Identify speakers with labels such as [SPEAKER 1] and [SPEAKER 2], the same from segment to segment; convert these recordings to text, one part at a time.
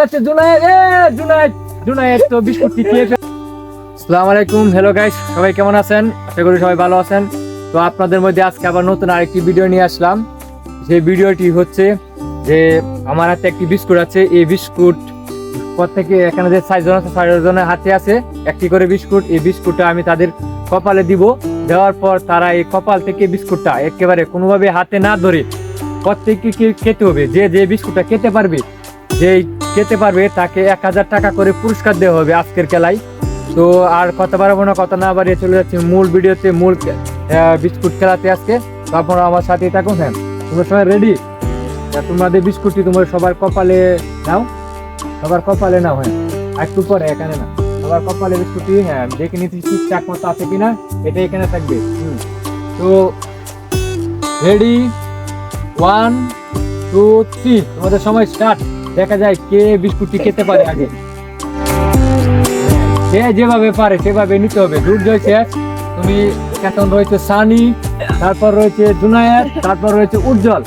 [SPEAKER 1] যাচ্ছে জুনায়েদ, এ জুনায়েদ জুনায়েদ তো বিস্কুটটি খেয়ে আসসালামু আলাইকুম হ্যালো গাইস সবাই কেমন আছেন? আশা করি সবাই ভালো আছেন। তো আপনাদের মধ্যে আজকে আবার নতুন আরেকটি ভিডিও নিয়ে আসলাম। সেই ভিডিওটি হচ্ছে যে আমার হাতে একটি বিস্কুট আছে। এই বিস্কুট প্রত্যেকে এখানে যে ছয়জন আছে ছয়জনের হাতে আছে, একটি করে বিস্কুট। এই বিস্কুটটা আমি তাদের কপালে দিব। দেওয়ার পর তারা এই কপাল থেকে বিস্কুটটা একেবারে কোনোভাবে হাতে না ধরে প্রত্যেককে খেতে হবে। যে যে বিস্কুটটা খেতে পারবে যে খেতে পারবে তাকে এক হাজার টাকা করে পুরস্কার দেওয়া হবে আজকের খেলায়। তো আর কথা বাড়াবো না, কথা না বাড়িয়ে চলে যাচ্ছে মূল ভিডিওতে, মূল বিস্কুট খেলাতে আজকে। তো আপনারা আমার সাথে থাকুন হ্যাঁ। তোমরা সবাই রেডি তোমাদের বিস্কুটটি তোমার সবার কপালে নাও। সবার কপালে নাও হ্যাঁ। একটু পরে, এখানে না। সবার কপালে বিস্কুটটি হ্যাঁ দেখে নিতে ঠিকঠাক মতো আছে কিনা। এটা এখানে থাকবে। হুম। তো রেডি ওয়ান টু থ্রি তোমাদের সময় স্টার্ট দেখা যায় কে বিস্কুটটি খেতে পারে আগে। সে যেভাবে পারে সেভাবে নিতে হবে। দুর্জয় শেষ তুমি এখন রয়েছে সানি, তারপর রয়েছে জুনায়েদ, তারপর রয়েছে উজ্জ্বল।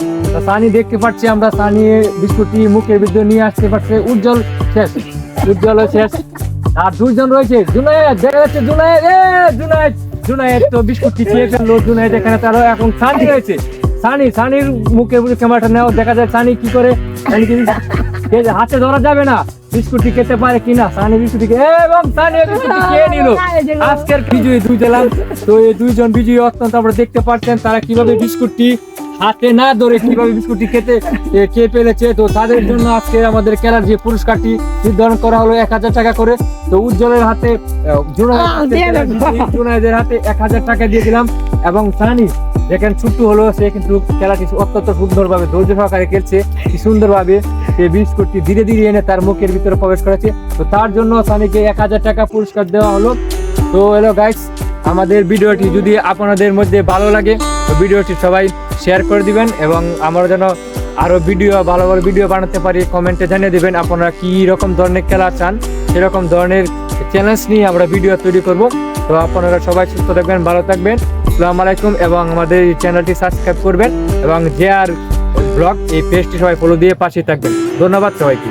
[SPEAKER 1] সানি দেখতে পাচ্ছি আমরা, সানি বিস্কুটটি মুখের ভিতরে নিয়ে আসতে পারছে, উজ্জ্বল শেষ। উজ্জ্বল শেষ। আর দুইজন রয়েছে, জুনায়েদ, দেখা যাচ্ছে জুনায়েদ, এ, জুনায়েদ জুনায়েদ তো বিস্কুটটি খেয়ে ফেলল, জুনায়েদ এখানে তারও এখন সানি রয়েছে। সানি, সানির মুখে ক্যামেরাটা নেও, দেখা যায় সানি কি করে, সানি হাতে ধরা যাবে না, বিস্কুটটি খেতে পারে কিনা, সানি বিস্কুটি এবং সানি বিস্কুটটি খেয়ে নিল। আজকের বিজয়ী দুই জেলার তো এই দুইজন বিজয়ী অত্যন্ত আপনারা দেখতে পাচ্ছেন তারা কীভাবে বিস্কুটটি হাতে না ধরে কীভাবে বিস্কুটটি খেতে খেয়ে ফেলেছে? তো তাদের জন্য আজকে আমাদের খেলার যে পুরস্কারটি নির্ধারণ করা হলো এক হাজার টাকা করে তো উজ্জ্বলের হাতে জুনায়েদের হাতে এক হাজার টাকা দিয়ে দিলাম। এবং সানি যেখানে ছুট্টু হলো সে কিন্তু খেলাটি অত্যন্ত সুন্দরভাবে ধৈর্য সহকারে খেলছে। কি সুন্দরভাবে সে বিস্কুটটি ধীরে ধীরে এনে তার মুখের ভিতরে প্রবেশ করেছে। তো তার জন্য সানিকে এক হাজার টাকা পুরস্কার দেওয়া হলো। তো হ্যালো গাইস আমাদের ভিডিওটি যদি আপনাদের মধ্যে ভালো লাগে ভিডিওটি সবাই শেয়ার করে দিবেন এবং আমরা যেন আরও ভিডিও, ভালো ভালো ভিডিও বানাতে পারি, কমেন্টে জানিয়ে দিবেন আপনারা কী রকম ধরনের খেলা চান সেরকম ধরনের চ্যালেঞ্জ নিয়ে আমরা ভিডিও তৈরি করব। তো আপনারা সবাই সুস্থ থাকবেন, ভালো থাকবেন। আসসালামু আলাইকুম এবং আমাদের এই চ্যানেলটি সাবস্ক্রাইব করবেন এবং যে আর ব্লগ এই পেজটি সবাই ফলো দিয়ে পাশে থাকবেন। ধন্যবাদ সবাইকে।